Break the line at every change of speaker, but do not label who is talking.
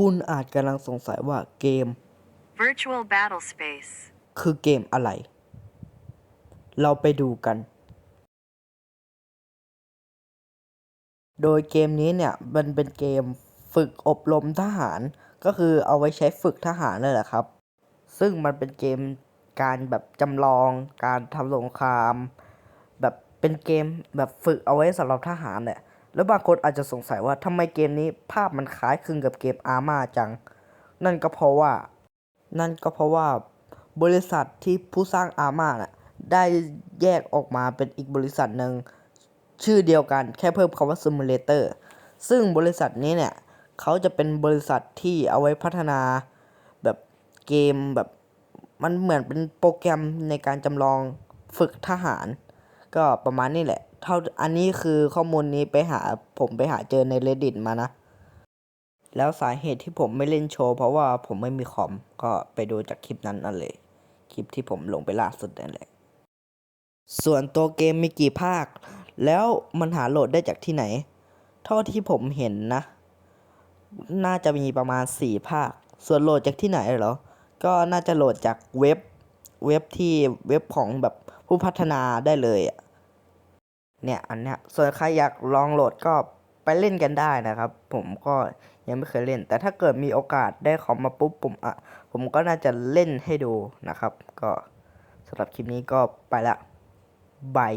คุณอาจกำลังสงสัยว่าเกม
Virtual Battle Space.
คือเกมอะไร เราไปดูกัน โดยเกมนี้เนี่ย มันเป็นเกมฝึกอบรมทหาร ก็คือเอาไว้ใช้ฝึกทหารเลยแหละครับ ซึ่งมันเป็นเกมการแบบจำลอง การทำสงคราม แบบเป็นเกมแบบฝึกเอาไว้สำหรับทหารเนี่ย แล้วบางคนอาจจะสงสัยว่าทำไมเกมนี้ภาพมันคล้ายคลึงกับเกมอาร์มาจัง นั่นก็เพราะว่า นั่นก็เพราะว่าบริษัทที่ผู้สร้างอาร์มาน่ะได้แยกออกมาเป็นอีกบริษัทหนึ่งชื่อเดียวกันแค่เพิ่มคำว่า Simulator ซึ่งบริษัทนี้เนี่ยเขาจะเป็นบริษัทที่เอาไว้พัฒนาแบบเกมแบบมันเหมือนเป็นโปรแกรมในการจำลองฝึกทหาร ก็ประมาณนี้แหละ เท่าอันนี้คือข้อมูลนี้ไปหาผมไปหาเจอใน reddit มานะ แล้วสาเหตุที่ผมไม่เล่นโชว์เพราะว่าผมไม่มีคอม ก็ไปดูจากคลิปนั้นนั่นเลย คลิปที่ผมลงไปล่าสุดนั่นแหละ ส่วนตัวเกมมีกี่ภาค แล้วมันหาโหลดได้จากที่ไหน เท่าที่ผมเห็นนะ น่าจะมีประมาณ 4 ภาค ส่วนโหลดจากที่ไหนเหรอ ก็น่าจะโหลดจากเว็บเว็บที่เว็บของแบบผู้พัฒนาได้เลยอะ เนี่ยอันเนี้ยส่วนใครอยากลองโหลดก็ไปเล่นกันได้นะครับ ผมก็ยังไม่เคยเล่น แต่ถ้าเกิดมีโอกาสได้คอมมาปุ๊บผมอะผมก็น่าจะเล่นให้ดูนะครับ ก็สำหรับคลิปนี้ก็ไปละบาย